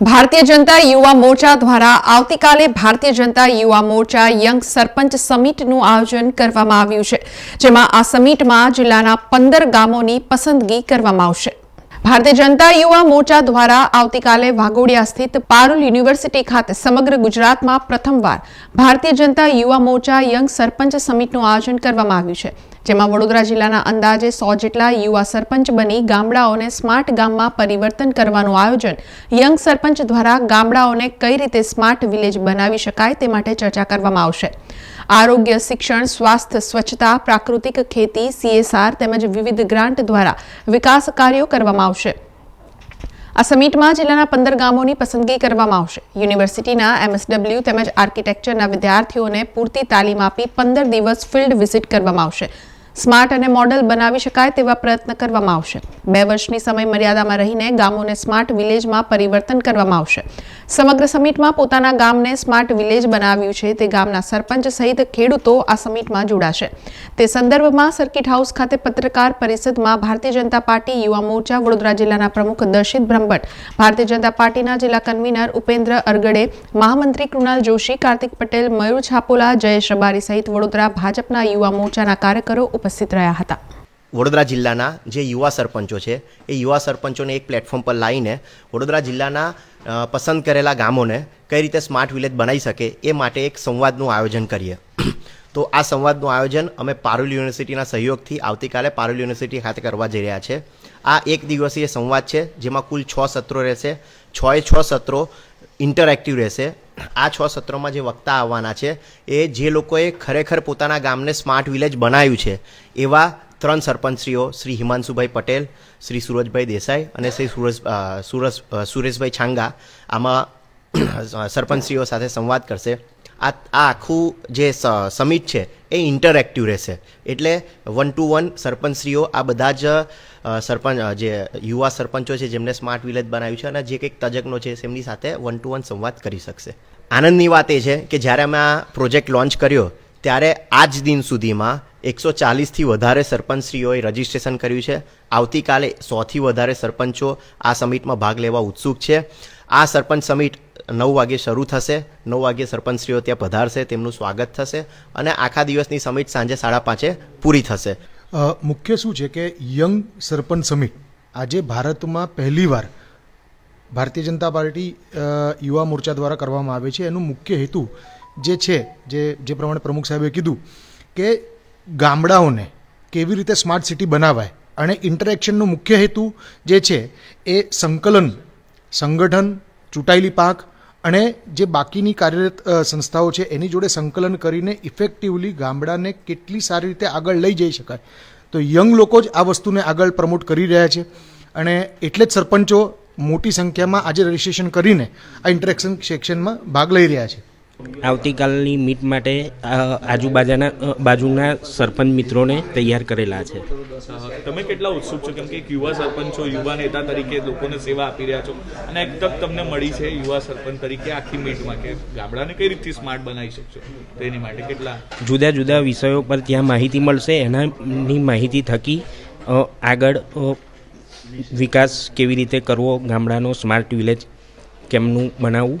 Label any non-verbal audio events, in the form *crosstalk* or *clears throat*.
ભારતીય જનતા યુવા મોરચા દ્વારા આવતીકાલે ભારતીય જનતા યુવા મોરચા યંગ સરપંચ સમિટનું આયોજન કરવામાં આવ્યું છે, જેમાં આ સમિટમાં જિલ્લાના પંદર ગામોની પસંદગી કરવામાં આવશે. ભારતીય જનતા યુવા મોરચા દ્વારા આવતીકાલે વાઘોડિયા સ્થિત પારુલ યુનિવર્સિટી ખાતે સમગ્ર ગુજરાતમાં પ્રથમવાર ભારતીય જનતા યુવા મોરચા યંગ સરપંચ સમિટનું આયોજન કરવામાં આવ્યું છે. જેમાં વડોદરા જિલ્લાના અંદાજે સો જેટલા યુવા સરપંચ બની ગામડાઓને સ્માર્ટ ગામમાં પરિવર્તન કરવાનું આયોજન યંગ સરપંચ દ્વારા ગામડાઓને કઈ રીતે સ્માર્ટ વિલેજ બનાવી શકાય તે માટે ચર્ચા કરવામાં આવશે. આરોગ્ય, શિક્ષણ, સ્વાસ્થ્ય, સ્વચ્છતા, પ્રાકૃતિક ખેતી સીએસઆર તેમજ વિવિધ ગ્રાન્ટ દ્વારા વિકાસ કાર્યો કરવામાં આવશે. આ સમિટમાં જિલ્લાના પંદર ગામોની પસંદગી કરવામાં આવશે. યુનિવર્સિટીના એમએસડબલ્યુ તેમજ આર્કિટેક્ચરના વિદ્યાર્થીઓને પૂરતી તાલીમ આપી પંદર દિવસ ફિલ્ડ વિઝિટ કરવામાં આવશે. સ્માર્ટ અને મોડલ બનાવી શકાય તેવા પ્રયત્ન કરવામાં આવશે. બે વર્ષની સમય મર્યાદામાં રહીને ગામોને સ્માર્ટ વિલેજમાં પરિવર્તન કરવામાં આવશે. સમગ્ર સમિટમાં પોતાના ગામને સ્માર્ટ વિલેજ બનાવ્યું છે. તે ગામના સરપંચ સહિત ખેડૂતો આ સમિટમાં જોડાશે. તે સંદર્ભમાં સર્કિટ હાઉસ ખાતે પત્રકાર પરિષદમાં ભારતીય જનતા પાર્ટી, યુવા મોરચા, વડોદરા જિલ્લાના પ્રમુખ દર્શિત બ્રહ્મભટ્ટ, ભારતીય જનતા પાર્ટીના જિલ્લા કન્વીનર ઉપેન્દ્ર અરગડે, મહામંત્રી કૃણાલ જોશી, કાર્તિક પટેલ, મયુર છાપોલા, જયેશ રબારી સહિત વડોદરા ભાજપના યુવા મોરચાના કાર્યકરો ઉપસ્થિત રહ્યા હતા. વડોદરા જિલ્લાના જે યુવા સરપંચો છે, એ યુવા સરપંચોને એક પ્લેટફોર્મ પર લાવીને વડોદરા જિલ્લાના પસંદ કરેલા ગામોને કઈ રીતે સ્માર્ટ વિલેજ બનાવી શકે એ માટે એક સંવાદનું આયોજન કરીએ. *clears throat* તો આ સંવાદનું આયોજન અમે પારુલ યુનિવર્સિટીના સહયોગથી આવતીકાલે પારુલ યુનિવર્સિટી ખાતે કરવા જઈ રહ્યા છે. આ એક દિવસીય સંવાદ છે, જેમાં કુલ છ સત્રો રહેશે. છ એ છ સત્રો ઇન્ટરેક્ટિવ રહેશે. આ છ સત્રોમાં જે વક્તા આવવાના છે, એ જે લોકોએ ખરેખર પોતાના ગામને સ્માર્ટ વિલેજ બનાવ્યું છે, એવા ત્રણ સરપંચશ્રીઓ, શ્રી હિમાંશુભાઈ પટેલ, શ્રી સુરજભાઈ દેસાઈ અને શ્રી સુરજ સુરજ સુરેશભાઈ છાંગા આમાં સરપંચશ્રીઓ સાથે સંવાદ કરશે. આ આ આખું જે સમિટ છે એ ઇન્ટરેક્ટિવ રહેશે. એટલે વન ટુ વન સરપંચશ્રીઓ આ બધા જ સરપંચ જે યુવા સરપંચો છે જેમને સ્માર્ટ વિલેજ બનાવ્યું છે અને જે કંઈક તજજ્ઞો છે તેમની સાથે વન ટુ વન સંવાદ કરી શકશે. આનંદની વાત એ છે કે જ્યારે અમે આ પ્રોજેક્ટ લોન્ચ કર્યો, ત્યારે આજ દિન સુધીમાં એકસો ચાલીસથી વધારે સરપંચશ્રીઓએ રજીસ્ટ્રેશન કર્યું છે. આવતીકાલે સોથી વધારે સરપંચો આ સમિટમાં ભાગ લેવા ઉત્સુક છે. આ સરપંચ સમિટ નવ વાગે શરૂ થશે. નવ વાગે સરપંચશ્રીઓ ત્યાં પધારશે, તેમનું સ્વાગત થશે અને આખા દિવસની સમિટ સાંજે સાડા પાંચે પૂરી થશે. મુખ્ય શું છે કે યંગ સરપંચ સમિટ આજે ભારતમાં પહેલીવાર ભારતીય જનતા પાર્ટી યુવા મોરચા દ્વારા કરવામાં આવે છે. એનું મુખ્ય હેતુ જે છે, જે જે પ્રમાણે પ્રમુખ સાહેબે કીધું કે ગામડાઓને કેવી રીતે સ્માર્ટ સિટી બનાવાય અને ઇન્ટરેક્શનનો મુખ્ય હેતુ જે છે એ સંકલન, સંગઠન, ચૂંટાયેલી પાંખ અને જે બાકીની કાર્યરત સંસ્થાઓ છે એની જોડે સંકલન કરીને ઇફેક્ટિવલી ગામડાને કેટલી સારી રીતે આગળ લઈ જઈ શકાય. તો યંગ લોકો જ આ વસ્તુને આગળ પ્રમોટ કરી રહ્યા છે અને એટલે જ સરપંચો મોટી સંખ્યામાં આજે રજિસ્ટ્રેશન કરીને આ ઇન્ટરેક્શન સેક્શનમાં ભાગ લઈ રહ્યા છે. આવતીકાલની મીટ માટે આજુબાજુના બાજુના સરપંચ મિત્રોને તૈયાર કરેલા છે. તમે કેટલા ઉત્સુક છો? કેમ કે એક યુવા સરપંચ છો યુવા નેતા તરીકે લોકોને સેવા આપી રહ્યા છો અને એક તક તમને મળી છે યુવા સરપંચ તરીકે આખી મીટમાં કે ગામડાને કઈ રીતથી સ્માર્ટ બનાવી શકશો? તેની માટે કેટલા? જુદા જુદા વિષયો પર ત્યાં માહિતી મળશે એનાની માહિતી થકી આગળ વિકાસ કેવી રીતે કરવો ગામડાનો સ્માર્ટ વિલેજ કેમનું બનાવવું